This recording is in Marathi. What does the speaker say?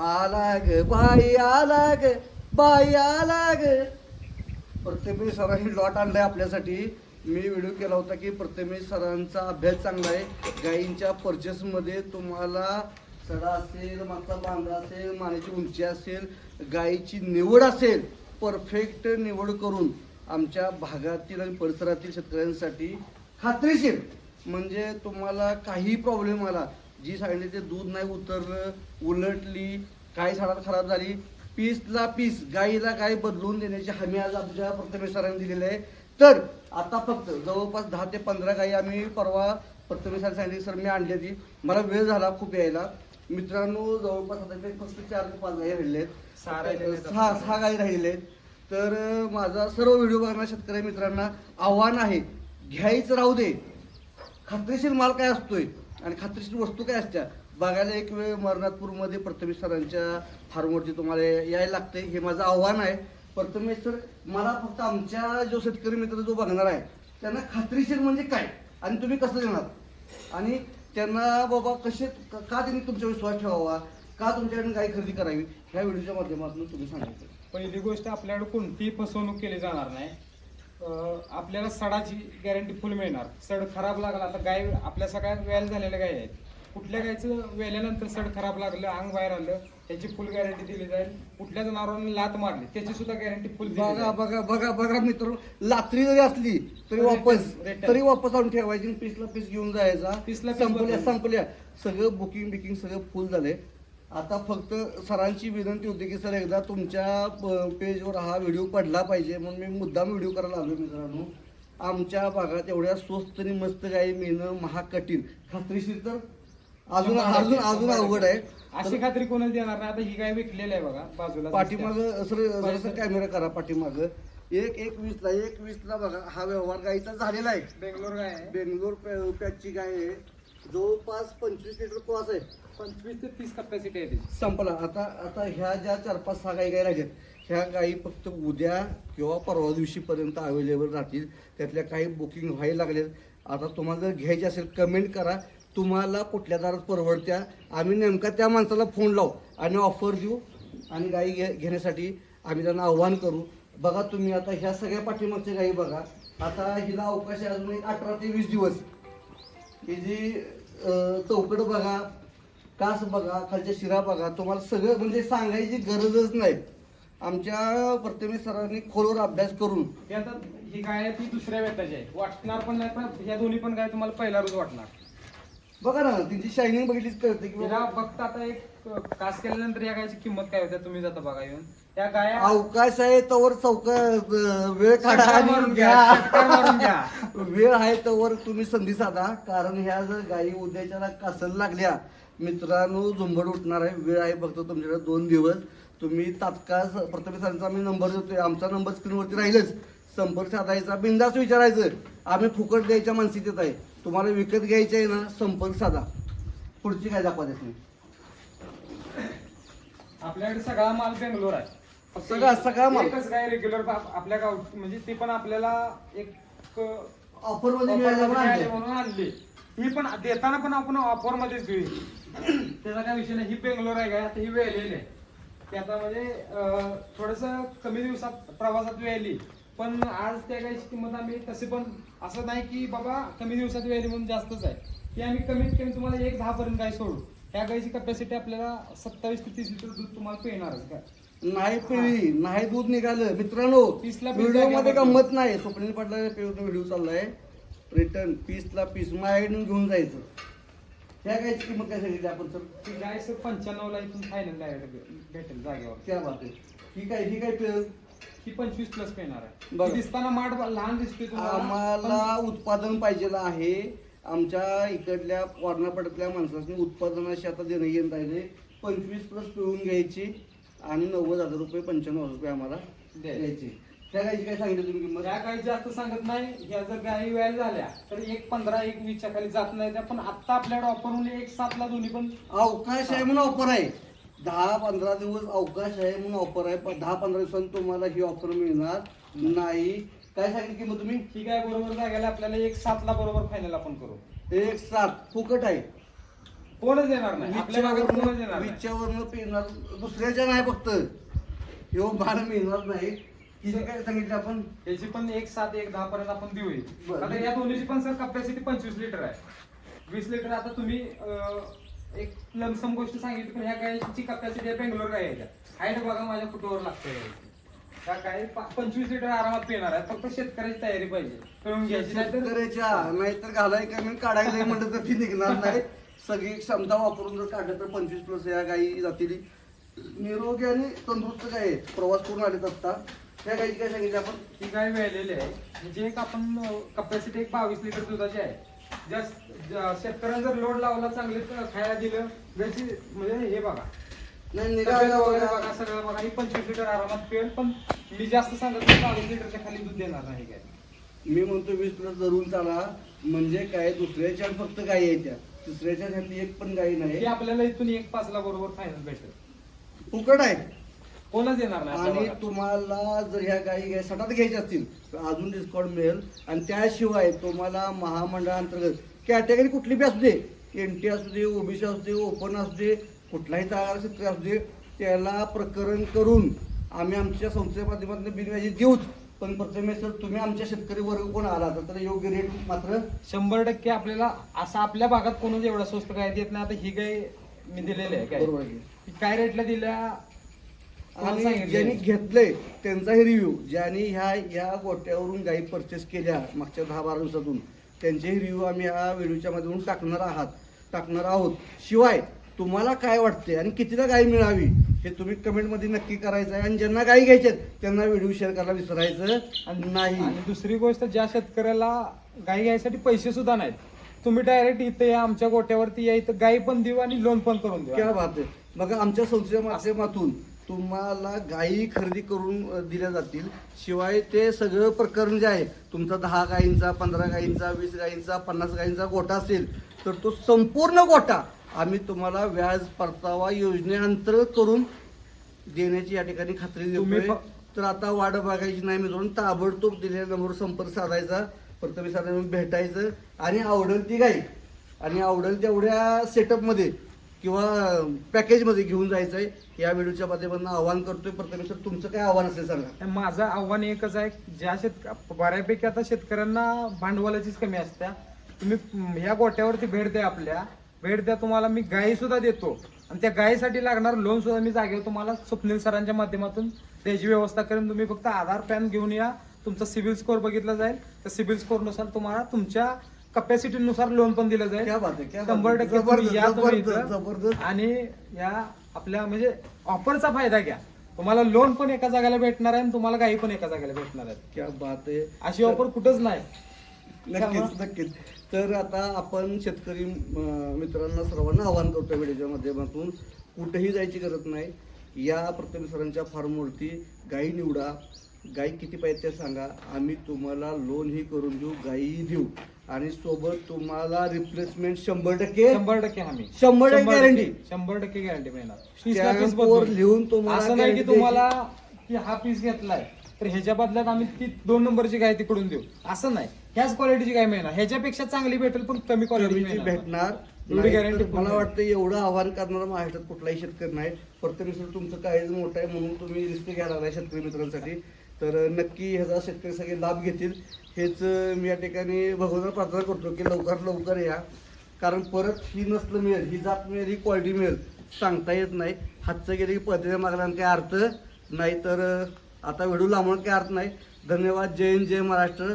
आला ग बाई आला ग बाई आला ग प्रथमेश सरांनी लॉट आणलाय आपल्यासाठी. मी व्हिडिओ केला होता की प्रथमेश सरांचा अभ्यास चांगला आहे. गायींच्या पर्चेसमध्ये तुम्हाला सडा असेल मागचा बांधा असेल मानेची उंची असेल गायीची निवड असेल परफेक्ट निवड करून आमच्या भागातील आणि परिसरातील शेतकऱ्यांसाठी खात्रीशीर. म्हणजे तुम्हाला काही प्रॉब्लेम आला जी सांगितली ते दूध नाही उतरलं उलटली काही झाडात खराब झाली पीसला पीस गाईला गाय बदलून देण्याची हमी आज आमच्या प्रथमेश सरांनी दिलेली आहे. तर आता फक्त जवळपास दहा ते पंधरा गायी आम्ही परवा प्रथमेश सरांनी सांगितली सर मी आणली होती. मला वेळ झाला खूप यायला. मित्रांनो जवळपास आता फक्त चार ते पाच सहा आहेत. सहा सहा गायी राहिलेल्या आहेत तर माझा सर्व व्हिडिओ बघणाऱ्या शेतकरी मित्रांना आव्हान आहे घ्यायचं राहू दे. खात्रीशीर माल काय असतोय? आणि खात्रीशीर वस्तू काय असत्या? बघायला एक वेळ मरनाथपूरमध्ये प्रथमेश सरांच्या फार्मवरती तुम्हाला यायला लागते हे माझं आव्हान आहे. प्रथमेश सर मला फक्त आमच्या जो शेतकरी मित्र जो बघणार आहे त्यांना खात्रीशीर म्हणजे काय? आणि तुम्ही कसं देणार? आणि त्यांना बाबा कसे का त्यांनी तुमच्यावर विश्वास ठेवावा? का तुमच्याकडून काही खरेदी करावी? ह्या व्हिडिओच्या माध्यमातून तुम्ही सांगितलं. पहिली गोष्ट आपल्याकडे कोणतीही फसवणूक केली जाणार नाही. आपल्याला सडाची गॅरंटी फुल मिळणार. सड खराब लागला आता गाय आपल्या सगळ्यात वेल झालेल्या गाय आहेत. कुठल्या गायचं वेल्यानंतर सड खराब लागलं अंग बाहेर आलं त्याची फुल गॅरंटी दिली जाईल. कुठल्या जनावरांनी लात मारली त्याची सुद्धा गॅरंटी फुल बघा बघा बघा बघा मित्र लात्री जरी असली तरी वापस. तरी वापस आणून ठेवायची पीसला पीस घेऊन जायचा. पीसला पीस संपल्या. संपल्या. सगळं बुकिंग बिकिंग सगळं फुल झाले आता फक्त सरांची विनंती होती की सर एकदा तुमच्या पेजवर हा व्हिडिओ पडला पाहिजे म्हणून मी मुद्दाम व्हिडिओ करायला आलो मित्रांनो. आमच्या भागात एवढ्या स्वस्त आणि मस्त गाई मिळणं महाकठीण. खात्रीशीर तर अजून अजून अजून अवघड आहे. अशी खात्री कोणाच देणार नाही. आता ही गाय विकलेली आहे बघा बाजूला पाठीमाग सर परिसर- कॅमेरा करा पाठीमाग. एक एक वीस ला एक वीस ला बघा हा व्यवहार गाईचा झालेला आहे. बेंगलोर गाय आहे. बेंगलोर पॅचची गाय आहे. जवळपास पंचवीस लिटर क्रॉस आहे. पंचवीस ते तीस कॅपॅसिटी आहे त्याची. संपला. आता आता ह्या ज्या चार पाच सहा गाई गाई राहिल्यात ह्या गाई फक्त उद्या किंवा परवा दिवशीपर्यंत अवेलेबल राहतील. त्यातल्या काही बुकिंग व्हायला लागल्यात. आता तुम्हाला जर घ्यायची असेल कमेंट करा. तुम्हाला कुठल्या दारात परवडत्या? आम्ही नेमका त्या माणसाला फोन लावू आणि ऑफर देऊ आणि गाई घे घेण्यासाठी आम्ही त्यांना आव्हान करू. बघा तुम्ही आता ह्या सगळ्या पाठीमागच्या गाई बघा. आता हिला अवकाश अजून एक अठरा ते वीस दिवस. ही जी चौकट बघा. कास बघा खालच्या शिरा बघा तुम्हाला सगळं म्हणजे सांगायची गरजच नाही. आमच्या प्रथमेश सरांनी खोलवर अभ्यास करून. हे आता ही गाय आहे ती दुसऱ्या वेताची आहे. वाटणार पण नाही पण ह्या दोन्ही पण गाय तुम्हाला पहिला रोज वाटणार. बघा ना तिची शायनिंग बघितलीच कळते की तिला बघता आता एक अं, कास केल्यानंतर या गायची किंमत काय होते तुम्ही जाता बघा येऊन. त्या गाया अवकाश आहे तवर चौका अं, वेळ काढा षटकार आणि मारून घ्या षटकार मारून घ्या. घ्या वेळ आहे तवर तुम्ही संधी साधा कारण ह्या जर गायी उद्याच्याला कासल लागल्या मित्रांनो झुंबड उठणार आहे. वेळ आहे फक्त तुमच्याकडे दोन दिवस. तुम्ही तात्काळ प्रथमेशांचा आम्ही नंबर देतोय. आमचा नंबर स्क्रीनवरती राहीलच. संपर्क साधायचा बिंदास विचारायचं. आम्ही फुकट द्यायच्या मानसिकतेत आहे. तुम्हाला विकत घ्यायचे आहे ना संपर्क साधा. पुढची काय दाखवा तुम्ही आपल्याकडे सगळा माल बेंगलोर आहे. सगळा- सगळा माल. एकच गाय रेग्युलर आपल्या गाव म्हणजे ते पण आपल्याला एक ऑफरमध्ये मिळालं म्हणून आणलं. ही पण देताना पण आपण ऑफर मध्येच देऊ. त्याचा काय विषय नाही. ही बेंगलोर आहे काय? आता ही वेळलेली आहे. ते आता म्हणजे थोडस कमी दिवसात प्रवासात वेळली पण आज त्या गायची किंमत आम्ही तसे पण असं नाही की बाबा कमी दिवसात वेळली म्हणून जास्तच आहे. ती आम्ही कमीत कमी तुम्हाला एक दहा पर्यंत गाय सोडू. ह्या गायची कपॅसिटी आपल्याला सत्तावीस ते तीस लिटर दूध तुम्हाला पिणारच काय? नाही पिळी नाही दूध निघालं. मित्रांनो व्हिडिओमध्ये गंमत नाही. स्वप्नील पाटला व्हिडिओ चाललाय. रिटर्न पीसला पीस माझ्याकडून घेऊन जायचं. ह्या गायची किंमत काय सांगितली आपण सर ती गाय सर पंच्याण्णवला इथून फायनल भेटेल जागेवर. क्या बात आहे ही काय ही काय पिळ ही पंचवीस प्लस पेणार आहे. बघा. दिसताना माठ लहान दिसते आम्हाला उत्पादन पाहिजे आहे. आमच्या इकडल्या वारणापड्यातल्या माणसांनी उत्पादनाशी आता देणं घेणं पाहिजे पंचवीस प्लस पिळून घ्यायची आणि नव्वद हजार रुपये पंच्याण्णव हजार रुपये आम्हाला द्यायचे. त्या गायची काय सांगितलं तुम्ही किंमत? त्या गाई जास्त सांगत नाही. ह्या जर गाई वेळ झाल्या तर एक पंधरा एक वीसच्या खाली जात नाही त्या. पण आता आपल्याकडे ऑफर म्हणजे एक सातला दोन्ही पण अवकाश आहे म्हणून ऑफर आहे. दहा पंधरा दिवस अवकाश आहे म्हणून ऑफर आहे. पण दहा पंधरा दिवसांनी तुम्हाला ही ऑफर मिळणार नाही. काय सांगितलं की मग तुम्ही? ही गाय बरोबर जागेला आपल्याला एक सातला बरोबर फायनल आपण करू. एक सात. फुकट आहे. कोणच येणार नाही. आपल्या भागात कोणच येणार नाही. विच्यावरनं पिणार दुसऱ्याच्या नाही फक्त. ह्यो माल मिळणार नाही. हिने काय सांगितलं आपण? त्याची पण एक सात एक दहा पर्यंत आपण देऊ बरं. आता या दोन्हीची पण सर कपॅसिटी पंचवीस लिटर आहे. वीस लिटर आता तुम्ही अं, एक लमसम गोष्ट सांगितली पण ह्या गायची कपॅसिटी आहे बेंगलोर गाय आहे हाईट बघा माझ्या फुटवर लागते. त्या गाय पा- पंचवीस लिटर आरामात पिणार आहे फक्त शेतकऱ्याची तयारी पाहिजे. करून घ्यायची. नाही तर शेतकऱ्याच्या नाहीतर घालाय काढायला म्हणलं तर ती निघणार नाही. सगळी क्षमता वापरून जर काढलं तर पंचवीस प्लस या गायी जातील. निरोगी आणि तंदुरुस्त गाय आहेत. प्रवास करून आलेत आता त्या गायची काय सांगितलं आपण? ही गाय वेळलेली आहे. म्हणजे एक आपण कपॅसिटी एक बावीस लिटर दुधाची आहे. जास्त ज- शेतकऱ्यांना जर लोड लावला चांगले तर खायला दिलं ज्याची म्हणजे हे बघा. नाही तब्येत निघायला वगैरे बघा. बघा सगळं बघा. ही पंचवीस लिटर आरामात पिळेल पण मी जास्त सांगत नाही बावीस लिटरच्या खाली दूध देणार नाही काय मी म्हणतो वीस प्लस धरून चाला. म्हणजे काय दुसऱ्याच्या फक्त गायी आहेत त्या. तिसऱ्याच्या ह्यातली एक पण गायी हे नाही आपल्याला इथून एक पाचला बरोबर फायनल भेटेल. फुकट आहे. कोणच येणार नाही आपल्या आणि भागात. तुम्हाला जर ह्या गायी घ्याय सटात घ्यायच्या असतील तर अजून डिस्काउंट मिळेल. आणि त्याशिवाय तुम्हाला महामंडळांतर्गत कॅटेगरी कुठली बी असू दे एन टी असू दे ओबीसी असू दे ओपन असू दे कुठलाही तयार शेतकरी असू दे त्याला प्रकरण करून आम्ही आमच्या संस्थेच्या माध्यमातून बिनव्याजी देऊच. पण प्रथमेश सर तुम्ही आमच्या शेतकरी वर्ग कोण आला तर योग्य रेट मात्र शंभर टक्के आपल्याला असं आपल्या भागात कोणच एवढा स्वस्त काय देत नाही. आता ही गाय मी दिलेली आहे काय? बरोबर आहे. ही काय रेटला दिल्या? आणि? ज्यांनी घेतलंय त्यांचाही रिव्ह्यू ज्यांनी ह्या या गोट्यावरून गाई परचेस केल्या मागच्या दहा बारा दिवसातून त्यांचेही रिव्ह्यू आम्ही या व्हिडिओच्या माध्यमातून टाकणार आहात. टाकणार आहोत. शिवाय तुम्हाला काय वाटते आणि कितीला गाय मिळावी हे तुम्ही कमेंटमध्ये नक्की करायचं आहे. आणि ज्यांना गाई घ्यायच्यात त्यांना व्हिडिओ शेअर करायला विसरायचं नाही. आणि दुसरी गोष्ट ज्या शेतकऱ्याला गाई घ्यायसाठी पैसे सुद्धा नाहीत तुम्ही डायरेक्ट इथे या आमच्या गोट्यावरती या इथं गाई पण देऊ आणि लोन पण करून देऊ. क्या बात आहे. बघा आमच्या संस्थेच्या माध्यमातून तुम्हाला गायी खरेदी करून दिल्या जातील. शिवाय ते सगळं प्रकरण जे आहे तुमचा दहा गायींचा पंधरा गायींचा वीस गायींचा पन्नास गायींचा गोटा असेल तर तो संपूर्ण गोटा आम्ही तुम्हाला व्याज परतावा योजनेअंतर्गत करून देण्याची या ठिकाणी खात्री फ- तर आता वाट बघायची नाही मित्रांनो ताबडतोब दिलेल्या नंबरवर संपर्क साधायचा साधायला भेटायचं आणि आवडेल ती गाई आणि आवडेल तेवढ्या सेटअपमध्ये किंवा पॅकेजमध्ये घेऊन जायचं आहे या व्हिडिओच्या माध्यमातून आव्हान करतोय. प्रथमे सर तुमचं काय आव्हान असेल सांगा. माझं आव्हान एकच आहे ज्या शेतक बऱ्यापैकी आता शेतकऱ्यांना भांडवलाचीच कमी असत्या. तुम्ही या ह्या गोट्यावरती भेट द्या आपल्या. भेट द्या तुम्हाला मी गायी सुद्धा देतो. आणि त्या गायीसाठी लागणार लोन सुद्धा मी जागेवर तुम्हाला स्वप्नील सरांच्या माध्यमातून त्याची व्यवस्था करेन. तुम्ही फक्त आधार पॅन घेऊन या. तुमचा सिबिल स्कोअर बघितला जाईल. त्या सिबिल स्कोअरनुसार तुम्हाला तुमच्या कपॅसिटी नुसार लोन पण दिलं जाईल. क्या बात आहे क्या बात शंभर आहे. टक्के तुम्ही जबरदस्त या तुम्ही जबरदस्त इथं. जबरदस्त. आणि या आपल्या म्हणजे ऑफरचा फायदा घ्या. तुम्हाला लोन पण एका जागेला भेटणार आहे आणि तुम्हाला गाई पण एका जागेला भेटणार आहे. क्या बात आहे. अशी ऑफर कुठंच नाही. नक्कीच नक्कीच. तर आता आपण शेतकरी अं, मित्रांना सर्वांना आवाहन करतो व्हिडिओच्या माध्यमातून. कुठेही जायची गरज नाही. या प्रथम सरांच्या फार्मवरती गायी निवडा. गाई किती पाहिजे ते सांगा. आम्ही तुम्हाला लोनही करून देऊ गायीही देऊ. आणि सोबत तुम्हाला रिप्लेसमेंट शंभर टक्के शंभर टक्के हमी शंभर टक्के guarantee. शंभर टक्के गॅरंटी मिळणार. बदलून. लिहून तुम्हाला असं नाही की guarantee तुम्हाला की हा पीस घेतलाय तर ह्याच्या बदल्यात आम्ही ती दोन नंबरची गाय तिकडून देऊ. असं नाही. ह्याच क्वालिटीची गाय मिळणार. ह्याच्यापेक्षा चांगली भेटेल पण कमी क्वालिटी गॅरंटी भेटणार. एवढी guarantee पूर्ण मला आहे. वाटतं एवढं आव्हान करणारा महाराष्ट्रात कुठलाही शेतकरी नाही. प्रत्येक तुमचं काळीज मोठं आहे म्हणून तुम्ही रिस्क घ्यायला लागलाय शेतकरी मित्रांसाठी. तर नक्की ह्याचा शेतकरी सगळे लाभ घेतील. हेच मी या ठिकाणी भगवंताला प्रार्थना करतो की लवकरात लवकर या. कारण परत ही नसलं मिळेल ही जात मिळेल ही क्वालिटी मिळेल सांगता येत नाही. हातचं गेले की पद्धतीने मागला काही अर्थ? नाही तर आता व्हिडिओ लांबून काही अर्थ नाही. धन्यवाद. जय हिंद जय महाराष्ट्र.